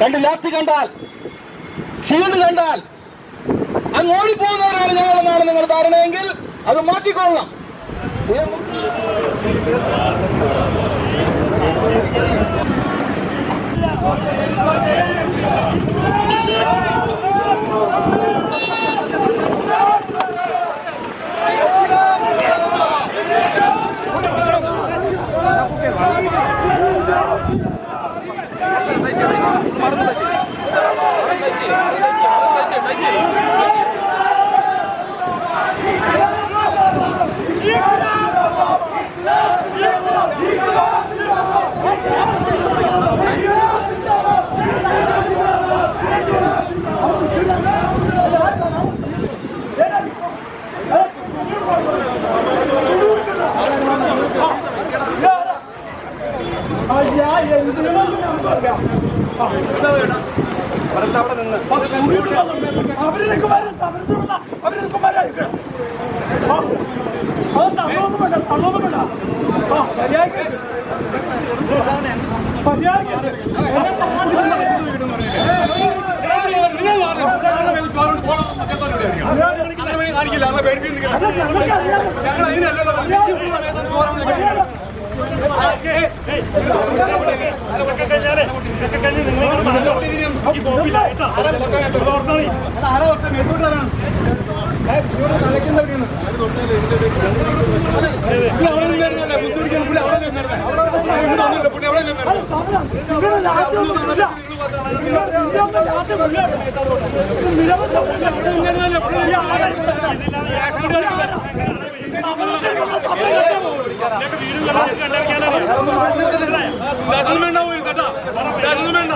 രണ്ട് ലാത്തി കണ്ടാൽ ഷീൽഡ് കണ്ടാൽ അങ്ങ് ഓടിപ്പോകുന്നവരാണ് ഞങ്ങളെന്നാണ് നിങ്ങൾ ധാരണയെങ്കിൽ അത് മാറ്റിക്കൊള്ളണം. വരണ്ട അവരുടെ അവരിലേക്ക് വരാതിരിക്കണം അത് തള്ളൊന്നും വേണ്ട തള്ളൊന്നും വേണ്ട ആ മര്യാദയ്ക്ക് മര്യാദയ്ക്ക് എന്നെ നിങ്ങളുടെ രാജ്യമൊന്നുമില്ല കേട്ടോ രാജ്യമില്ല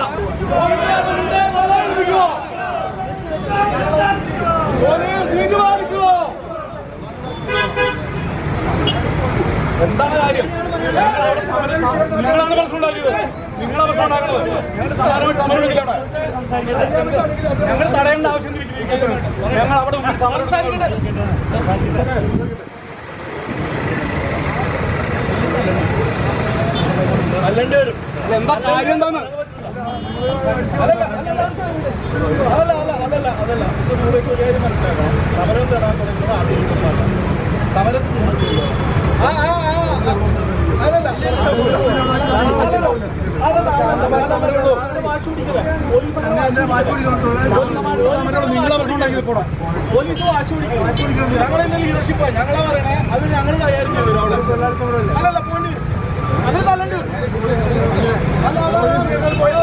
എന്താണ് കാര്യം? നിങ്ങളാണ് പ്രശ്നം ഉണ്ടാക്കിയത്. നിങ്ങളാണ് പ്രശ്നം ഉണ്ടാക്കുന്നത്. ഞങ്ങൾ സാധാരണ സമരമില്ല അവിടെ ഞങ്ങൾ തടയേണ്ട ആവശ്യം ഞങ്ങൾ അവിടെ അല്ലേണ്ടി വരും. എന്താ കാര്യം എന്താണ് അതല്ല അതല്ല അതല്ല അതല്ല പക്ഷെ നിങ്ങൾക്ക് ഒരു കാര്യം മനസ്സിലാക്കണം. സമരം തരാൻ തുടങ്ങുന്നത് ആദ്യം സമരം ആ പോലീസ് വാശി പിടിക്കണം ഞങ്ങളെന്നെ ലീഡർഷിപ്പാ ഞങ്ങളാ പറയണേ അത് ഞങ്ങൾ കൈകാര്യം ചെയ്തു അവിടെ അല്ലല്ല വരും. അത് തല്ലണ്ടി പോയോ?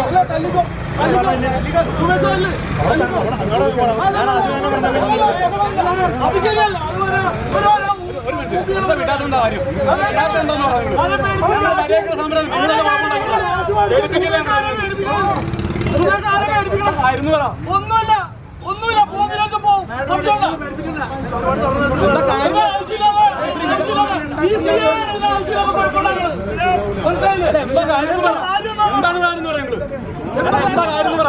അല്ല, തല്ലിക്കോ. അത് ശരിയല്ല എന്താ കാര്യം? ആയിരുന്നു പറ ഒന്നുമില്ല ഒന്നുമില്ല പോകുന്നതിനകത്ത് പോകും? എന്താ കാര്യം പറ എന്താണ് കാര്യം പറയുന്നത് എന്താ കാര്യം പറ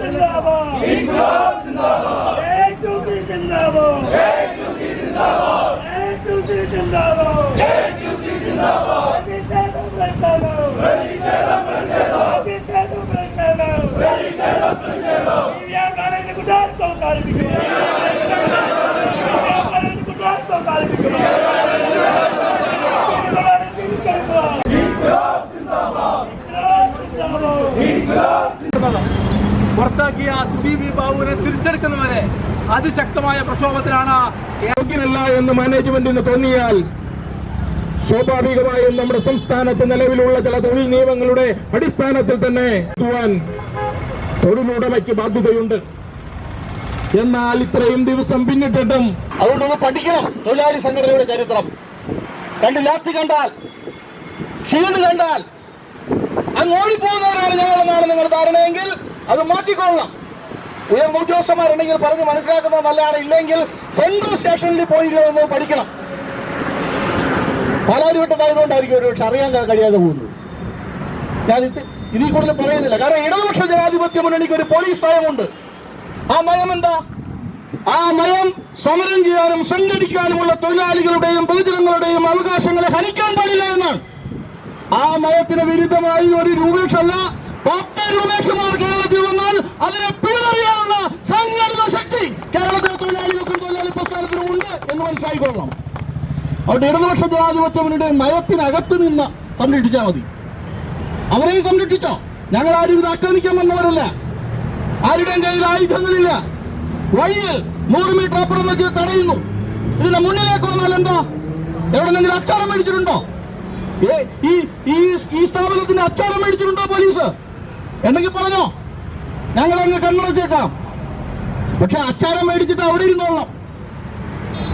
जिंदाबाद जिंदाबाद ഇൻക്ലാബ് സുബി പുറത്താക്കിയ സുബീബി ബാബുവിനെ തിരിച്ചെടുക്കുന്നവരെ അതിശക്തമായ പ്രക്ഷോഭത്തിലാണ് യോഗ്യനല്ല എന്ന് മാനേജ്മെന്റിന് തോന്നിയാൽ സ്വാഭാവികമായും നമ്മുടെ സംസ്ഥാനത്ത് നിലവിലുള്ള ചില തൊഴിൽ നിയമങ്ങളുടെ അടിസ്ഥാനത്തിൽ തന്നെ എത്തുവാൻ തൊഴിലുടമയ്ക്ക് ബാധ്യതയുണ്ട്. എന്നാൽ ഇത്രയും ദിവസം പിന്നിട്ടിട്ടും അതുകൊണ്ടൊന്ന് പഠിക്കണം തൊഴിലാളി സംഘടനയുടെ ചരിത്രം. രണ്ട് ലാത്തി കണ്ടാൽ ക്ഷീണ് കണ്ടാൽ അങ്ങ് ഓടിപ്പോകുന്നവരാണ് ഞങ്ങളെന്നാണ് നിങ്ങൾ ധാരണയെങ്കിൽ അത് മാറ്റിക്കൊള്ളണം. ഉയർന്ന ഉദ്യോഗസ്ഥന്മാരുണ്ടെങ്കിൽ പറഞ്ഞ് മനസ്സിലാക്കുന്നത് നല്ലതാണ്. ഇല്ലെങ്കിൽ സെൻട്രൽ സ്റ്റേഷനിൽ പോയി പഠിക്കണം. പാലാരിവട്ടത്തായതുകൊണ്ടായിരിക്കും ഒരു പക്ഷെ അറിയാൻ കഴിയാതെ പോകുന്നത്. ഞാൻ ഇത് ഇതിൽ കൂടുതൽ പറയുന്നില്ല. കാരണം ഇടതുപക്ഷ ജനാധിപത്യ മുന്നണിക്ക് ഒരു പോലീസ് നയമുണ്ട്. ആ നയം എന്താ? ആ നയം സമരം ചെയ്യാനും സംഘടിക്കാനുമുള്ള തൊഴിലാളികളുടെയും പൊതുജനങ്ങളുടെയും അവകാശങ്ങളെ ഹനിക്കാൻ പാടില്ല ആ മതത്തിന് വിരുദ്ധമായി ഒരു രൂപേക്ഷല്ല പത്ത് രൂപേക്ഷമാർ കേരളത്തിൽ വന്നാൽ അതിനെ പിഴറിയാനുള്ള സംഘടിത ശക്തി കേരളത്തിലെ തൊഴിലാളികൾക്കും തൊഴിലാളി പ്രസ്ഥാനത്തിനും ഉണ്ട് എന്ന് മനസ്സിലായിക്കൊള്ളണം. അവിടെ ഇടതുപക്ഷ ജനാധിപത്യ നയത്തിനകത്ത് നിന്ന് സംരക്ഷിച്ചാൽ മതി. അവരെയും സംരക്ഷിച്ചോ? ഞങ്ങൾ ആരും ഇത് ആക്രമിക്കാൻ വന്നവരല്ല. ആരുടെയും കയ്യിൽ ആയുധങ്ങളില്ല. വഴിയിൽ നൂറ് മീറ്റർ അപ്പുറം വെച്ച് തടയുന്നു. ഇതിന്റെ മുന്നിലേക്ക് വന്നാൽ എന്താ? എവിടെ നിങ്ങൾ അച്ചാരം മേടിച്ചിട്ടുണ്ടോ? ഈ ഈ ഈ സ്ഥാപനത്തിന് അച്ചാരം മേടിച്ചിട്ടുണ്ടോ പോലീസ്? എന്നെങ്കിൽ പറഞ്ഞോ? ഞങ്ങൾ അങ്ങ് കണ്ണടച്ചേക്കാം. പക്ഷെ അച്ചാരം മേടിച്ചിട്ട് അവിടെ ഇരുന്നോളാം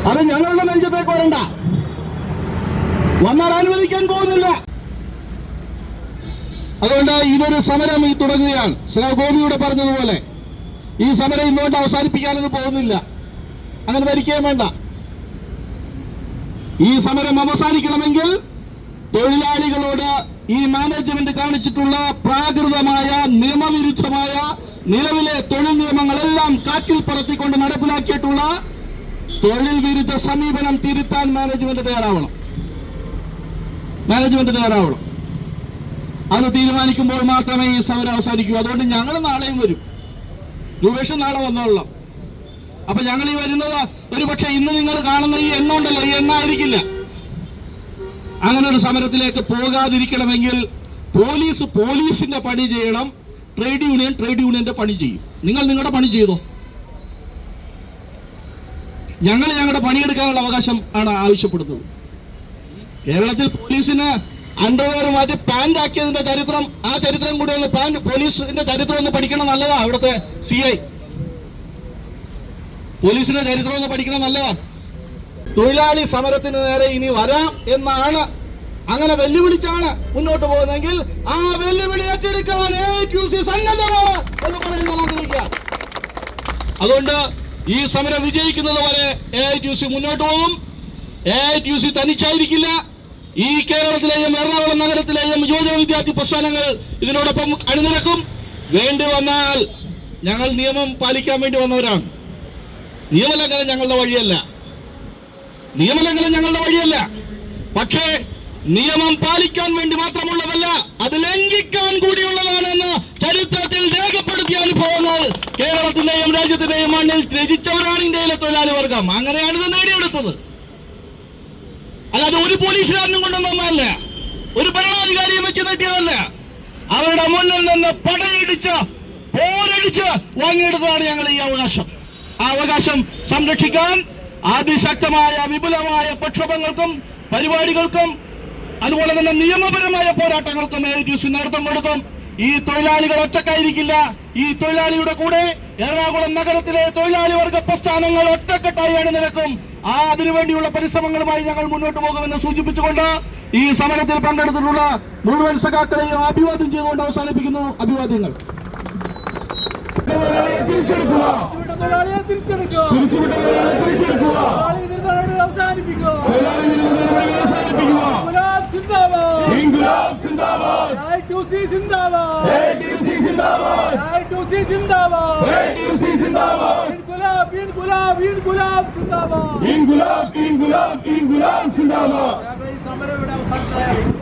അത് ഞങ്ങളുടെ നെഞ്ചത്തേക്ക് വരണ്ട. വന്നാൽ അനുവദിക്കാൻ പോകുന്നില്ല. അതുകൊണ്ട് ഇതൊരു സമരം ഈ തുടങ്ങുകയാണ്. ശ്രീ ഗോപിയുടെ പറഞ്ഞതുപോലെ ഈ സമരം ഇന്നുകൊണ്ട് അവസാനിപ്പിക്കാനൊന്നും പോകുന്നില്ല. അങ്ങനെ ഭരിക്കുകയും വേണ്ട. ഈ സമരം അവസാനിക്കണമെങ്കിൽ തൊഴിലാളികളോട് ഈ മാനേജ്മെന്റ് കാണിച്ചിട്ടുള്ള പ്രാകൃതമായ നിയമവിരുദ്ധമായ നിലവിലെ തൊഴിൽ നിയമങ്ങളെല്ലാം കാറ്റിൽ പറത്തിക്കൊണ്ട് നടപ്പിലാക്കിയിട്ടുള്ള തൊഴിൽ വിരുദ്ധ സമീപനം തിരുത്താൻ മാനേജ്മെന്റ് തയ്യാറാവണം. മാനേജ്മെന്റ് തയ്യാറാവണം. അത് തീരുമാനിക്കുമ്പോൾ മാത്രമേ ഈ സമരം അവസാനിക്കൂ. അതുകൊണ്ട് ഞങ്ങൾ നാളെയും വരും. രൂപേഷൻ നാളെ വന്നോളാം. അപ്പൊ ഞങ്ങൾ ഈ വരുന്നത് ഒരു പക്ഷെ ഇന്ന് നിങ്ങൾ കാണുന്ന ഈ എണ്ണ ഉണ്ടല്ലോ ഈ എണ്ണ ആയിരിക്കില്ല. അങ്ങനെ ഒരു സമരത്തിലേക്ക് പോകാതിരിക്കണമെങ്കിൽ പോലീസ് പോലീസിന്റെ പണി ചെയ്യണം. ട്രേഡ് യൂണിയൻ ട്രേഡ് യൂണിയന്റെ പണി ചെയ്യും. നിങ്ങൾ നിങ്ങളുടെ പണി ചെയ്തോ? ഞങ്ങൾ ഞങ്ങളുടെ പണിയെടുക്കാനുള്ള അവകാശം ആണ് ആവശ്യപ്പെടുന്നത്. കേരളത്തിൽ പോലീസിന് അണ്ടർവെയർ മാറ്റി പാന്റ് ആക്കിയതിന്റെ ചരിത്രം ആ ചരിത്രം കൂടി ഒന്ന് പാൻ പോലീസിന്റെ ചരിത്രം ഒന്ന് പഠിക്കണം നല്ലതാ അവിടുത്തെ സി ഐ പോലീസിന്റെ ചരിത്രം ഒന്ന് പഠിക്കണം നല്ലതാണ് തൊഴിലാളി സമരത്തിന് നേരെ ഇനി വരാം എന്നാണ് അങ്ങനെ വെല്ലുവിളിച്ചാണ് മുന്നോട്ട് പോകുന്നതെങ്കിൽ ആ വെല്ലുവിളി ഏറ്റെടുക്കാൻ എന്ന് അതുകൊണ്ട് ഈ സമരം വിജയിക്കുന്നത് വരെ എ ഐ ടി സി മുന്നോട്ട് പോകും. എ ഐ ടി സി തനിച്ചായിരിക്കില്ല. ഈ കേരളത്തിലെയും എറണാകുളം നഗരത്തിലെയും യുവജന വിദ്യാർത്ഥി പ്രസ്ഥാനങ്ങൾ ഇതിനോടൊപ്പം അണിനിരക്കും. വേണ്ടി വന്നാൽ ഞങ്ങൾ നിയമം പാലിക്കാൻ വേണ്ടി വന്നവരാണ്. നിയമലംഘനം ഞങ്ങളുടെ വഴിയല്ല. നിയമലംഘനം ഞങ്ങളുടെ വഴിയല്ല. പക്ഷേ നിയമം പാലിക്കാൻ വേണ്ടി മാത്രമുള്ളതല്ല അത് ലംഘിക്കാൻ കൂടിയുള്ളതാണെന്ന് ചരിത്രത്തിൽ രേഖപ്പെടുത്തിയ അനുഭവങ്ങൾ കേരളത്തിന്റെയും രാജ്യത്തിന്റെയും മണ്ണിൽ രചിച്ചവരാണ് ഇന്ത്യയിലെ തൊഴിലാളി വർഗം അങ്ങനെയാണ് ഇത് നേടിയെടുത്തത്. അല്ലാതെ ഒരു പോലീസുകാരനും കൊണ്ടുവന്നതല്ല ഒരു ഭരണാധികാരിയും വെച്ച് നേട്ടിയതല്ല. അവരുടെ മുന്നിൽ നിന്ന് പടയിടിച്ച് പോരടിച്ച് വാങ്ങിയെടുത്തതാണ് ഞങ്ങൾ ഈ അവകാശം. ആ അവകാശം സംരക്ഷിക്കാൻ അതിശക്തമായ വിപുലമായ പ്രക്ഷോഭങ്ങൾക്കും പരിപാടികൾക്കും അതുപോലെ തന്നെ നിയമപരമായ പോരാട്ടങ്ങൾക്കും എ ടി സി നേതൃത്വം കൊടുക്കും. ഈ തൊഴിലാളികൾ ഒറ്റക്കായിരിക്കില്ല. ഈ തൊഴിലാളിയുടെ കൂടെ എറണാകുളം നഗരത്തിലെ തൊഴിലാളി വർഗ പ്രസ്ഥാനങ്ങൾ ഒറ്റക്കെട്ടായി അണിനിരക്കും ആ അതിനുവേണ്ടിയുള്ള പരിശ്രമങ്ങളുമായി ഞങ്ങൾ മുന്നോട്ട് പോകുമെന്ന് സൂചിപ്പിച്ചുകൊണ്ട് ഈ സമരത്തിൽ പങ്കെടുത്തിട്ടുള്ള മുഴുവൻ സഖാക്കളെയും അഭിവാദ്യം ചെയ്തുകൊണ്ട് അവസാനിപ്പിക്കുന്നു അഭിവാദ്യങ്ങൾ. തിരിച്ചെടുക്കുക. അവസാനിപ്പിക്കുക. സിന്ദാബാദ് ഐ2സി സിന്ദാബാദ് ATC സിന്ദാബാദ് ഐ2സി സിന്ദാബാദ് ATC സിന്ദാബാദ് ഇൻകുലാബ് ഇൻകുലാബ് ഇൻകുലാബ് സിന്ദാബാദ് ഇൻകുലാബ് ഇൻകുലാബ് ഇൻകുലാബ് സിന്ദാബാദ് ഞങ്ങൾ ഈ സമരം ഇവിടെ അവസാനിപ്പിക്കുകയാണ്